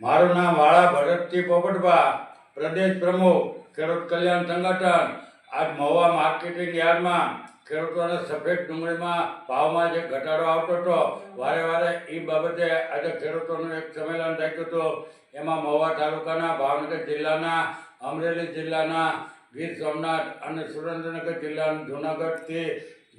મારું નામ વાળા ભરતજી પોપટભા, પ્રદેશ પ્રમુખ, ખેડૂત કલ્યાણ સંગઠન. આજ મહુવા માર્કેટિંગ યાર્ડમાં ખેડૂતોને સફેદ ડુંગળીમાં ભાવમાં જે ઘટાડો આવતો હતો, વારે વારે એ બાબતે આજે ખેડૂતોનું એક સંમેલન રાખ્યું હતું. એમાં મહુવા તાલુકાના, ભાવનગર જિલ્લાના, અમરેલી જિલ્લાના, ગીર સોમનાથ અને સુરેન્દ્રનગર જિલ્લાના, જૂનાગઢથી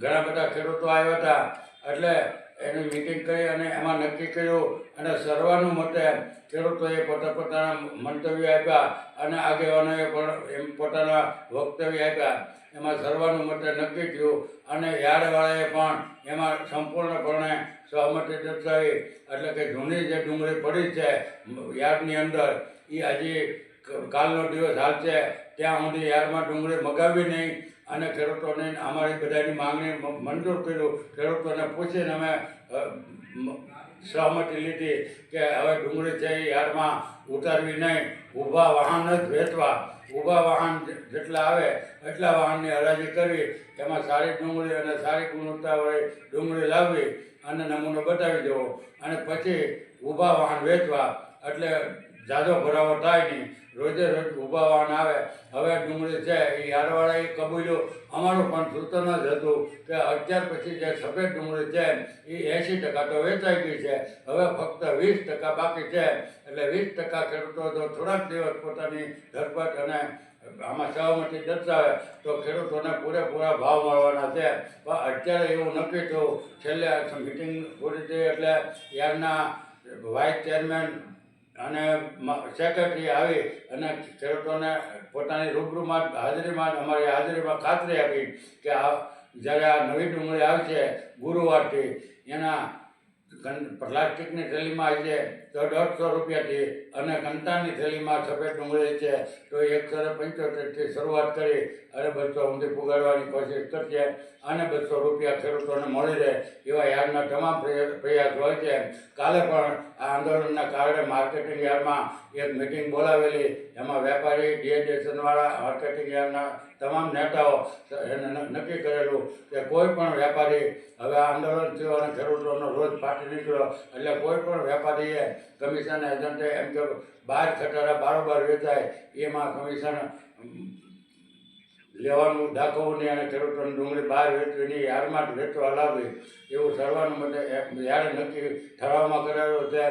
ઘણા બધા ખેડૂતો આવ્યા હતા. એટલે એની મિટિંગ કરી અને એમાં નક્કી કર્યું અને સર્વાનુમતે ખેડૂતોએ પોતા પોતાના મંતવ્ય આપ્યા અને આગેવાનોએ પણ એમ પોતાના વક્તવ્ય આપ્યા. એમાં સર્વાનુમતે નક્કી થયું અને યાર્ડવાળાએ પણ એમાં સંપૂર્ણપણે સહમતિ દર્શાવી. એટલે કે જૂની જે ડુંગળી પડી છે યાર્ડની અંદર એ હજી કાલનો દિવસ હાલશે, ત્યાં સુધી યાર્ડમાં ડુંગળી મગાવી નહીં. અને ખેડૂતોને અમારી બધાની માંગણી મંજૂર કર્યું. ખેડૂતોને પૂછીને અમે સહમતિ લીધી કે હવે ડુંગળી છે એ ઉતારવી નહીં. ઊભા વાહન જ વેચવા. ઊભા વાહન જેટલા આવે એટલા વાહનની હરાજી કરવી. એમાં સારી ડુંગળી અને સારી ગુણવત્તાવાળી ડુંગળી લાવવી અને નમૂનો બતાવી દેવો. અને પછી ઊભા વાહન વેચવા. એટલે જાજો ભરાવો થાય નહીં. રોજે રોજ ઊભા વાહન આવે. હવે ડુંગળી છે, એ યારવાળાએ કબૂલ્યું. અમારું પણ સૂચન જ હતું કે અત્યાર પછી જે સફેદ ડુંગળી છે, એ એંશી ટકા તો વેચાઈ ગઈ છે. હવે ફક્ત વીસ ટકા બાકી છે. એટલે વીસ ટકા ખેડૂતો તો થોડાક દિવસ પોતાની ધરપત અને આમાં સહમતી દર્શાવે તો ખેડૂતોને પૂરેપૂરા ભાવ મળવાના છે. પણ અત્યારે એવું નક્કી થયું, છેલ્લે મિટિંગ પૂરી થઈ એટલે યારના વાઇસ ચેરમેન અને સેક્રેટરી આવી અને ખેડૂતોને પોતાની રૂબરૂમાં હાજરીમાં અમારી હાજરીમાં ખાતરી આપી કે આ, જ્યારે આ નવી ડુંગળી આવશે ગુરુવારથી, એના પ્લાસ્ટિકની થેલીમાં આવી છે તો દોઢસો રૂપિયાથી અને કંટાની થેલીમાં સફેદ ડુંગળી છે તો એકસો પંચોતેરથી શરૂઆત કરી અને બસો સુધી પુગાડવાની કોશિશ કરશે અને બસો રૂપિયા ખેડૂતોને મળી રહે એવા યાર્ડના તમામ પ્રયાસ હોય છે. કાલે પણ આ આંદોલનના કારણે માર્કેટિંગ યાર્ડમાં એક મિટિંગ બોલાવેલી. એમાં વેપારી ડીએડેશનવાળા માર્કેટિંગ યાર્ડના તમામ નેતાઓ નક્કી કરેલું કે કોઈ પણ વેપારી હવે આંદોલન થયો અને ખેડૂતોનો રોજ ફાટી નીકળ્યો. એટલે કોઈ પણ વેપારીએ કમિશન એજન્ટે એમ કે બહાર ખટારા બારોબાર વેચાય. એમાં કમિશન લેવાનું દાખવવું નહીં અને ખેડૂતોની ડુંગળી બહાર વેચવી નહીં યાર્ડમાં જ વેચવા લાવવી એવું સર્વાનુમતે યારે નક્કી ઠરાવમાં કરાયો છે.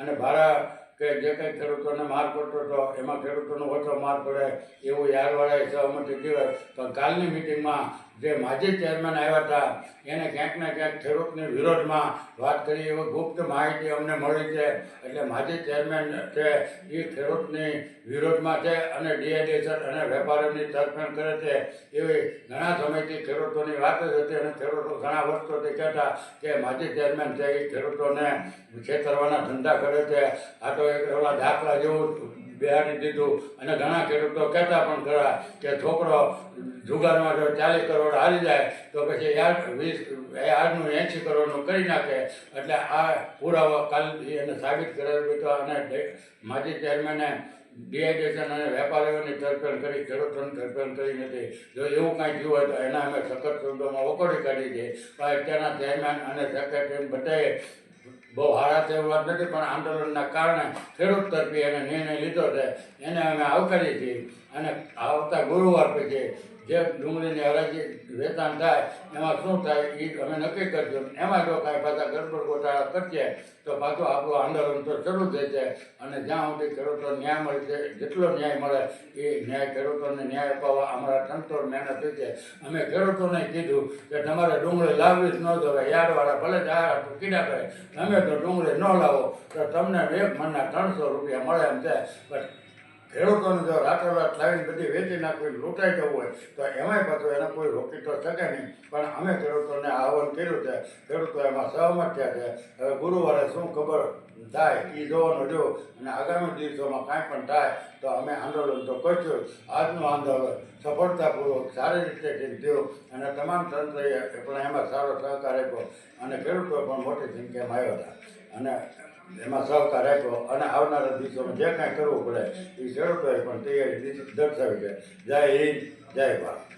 અને ભાડા કે જે કંઈ ખેડૂતોને માર પડતો હતો, એમાં ખેડૂતોનો ઓછો માર પડે એવું યારવાળાએ સહમતિ કહેવાય પણ કાલની મિટિંગમાં જે માજી ચેરમેન આવ્યા હતા, એને ક્યાંક ને ક્યાંક ખેડૂતની વિરોધમાં વાત કરી, એવી ગુપ્ત માહિતી અમને મળી છે. એટલે માજી ચેરમેન છે, એ ખેડૂતની વિરોધમાં છે અને ડીએડીસર અને વેપારીની તરફેણ કરે છે. એવી ઘણા સમયથી ખેડૂતોની વાત જ હતી અને ખેડૂતો ઘણા વર્ષોથી કહેતા કે માજી ચેરમેન છે, એ ખેડૂતોને છેતરવાના ધંધા કરે છે. આ તો એક એવા દાખલા જેવું બિહારી દીધું. અને ઘણા ખેડૂતો કહેતા પણ ખરા કે છોકરો જુગારમાં જો ચાલીસ કરોડ હારી જાય, તો પછી યાર વીસ આજનું એંશી કરોડનું કરી નાખે. એટલે આ પુરાવો કાલ એને સાબિત કરેલું તો અને માજી ચેરમેને ડિહાઇડ્રેશન અને વેપારીઓની તરફેણ કરી, ખેડૂતોની તરફેણ કરી નથી. જો એવું કાંઈ થયું હોય તો એના અમે સખત શબ્દોમાં વખોડી કાઢી છે. પણ અત્યારના ચેરમેન અને સેક્રેટરી બધાએ બહુ હારા તહેવાર નથી, પણ આંદોલનના કારણે ખેડૂત તરફી એને નિર્ણય લીધો છે. એને અમે આવકારી છીએ. અને આવતા ગુરુવાર પછી જે ડુંગળીની હરાજી વેચાણ થાય, એમાં શું થાય એ અમે નક્કી કરશું. એમાં જો કાંઈ પાછા ગરબડ ગોટાળા કરશે, તો પાછું આપણું આંદોલન તો શરૂ જાય. અને જ્યાં સુધી ખેડૂતો ન્યાય મળે છે, જેટલો ન્યાય મળે, એ ન્યાય ખેડૂતોને ન્યાય અપાવવા અમારા તંતોડ મહેનત થઈ છે. અમે ખેડૂતોને કીધું કે તમારે ડુંગળી લાવવી જ ન જોવે, યાર્ડવાળા ભલે જાહેરાત કીડા કરે. તમે તો ડુંગળી ન લાવો તો તમને એક મણના ત્રણસો રૂપિયા મળે એમ છે પણ ખેડૂતોને જો રાતોરાત લાવીને બધી વેચી નાખવી લૂંટાઈ જવું હોય, તો એમાંય પાછું એને કોઈ રોકી તો શકે નહીં. પણ અમે ખેડૂતોને આહવાન કર્યું છે, ખેડૂતો એમાં સહમત થયા છે. હવે ગુરુવારે શું ખબર થાય, એ જોવાનું જો, અને આગામી દિવસોમાં કાંઈ પણ થાય, તો અમે આંદોલન તો કરશું. આજનું આંદોલન સફળતાપૂર્વક સારી રીતે થયું અને તમામ તંત્રએ પણ એમાં સારો સહકાર આપ્યો, અને ખેડૂતો પણ મોટી સંખ્યામાં આવ્યા હતા. અને એમાં સહકાર આપ્યો અને આવનારા દિવસોમાં જે કાંઈ કરવું પડે, એ ખેડૂતોએ પણ તૈયારી દર્શાવી છે જય હિન્દ, જય ભારત.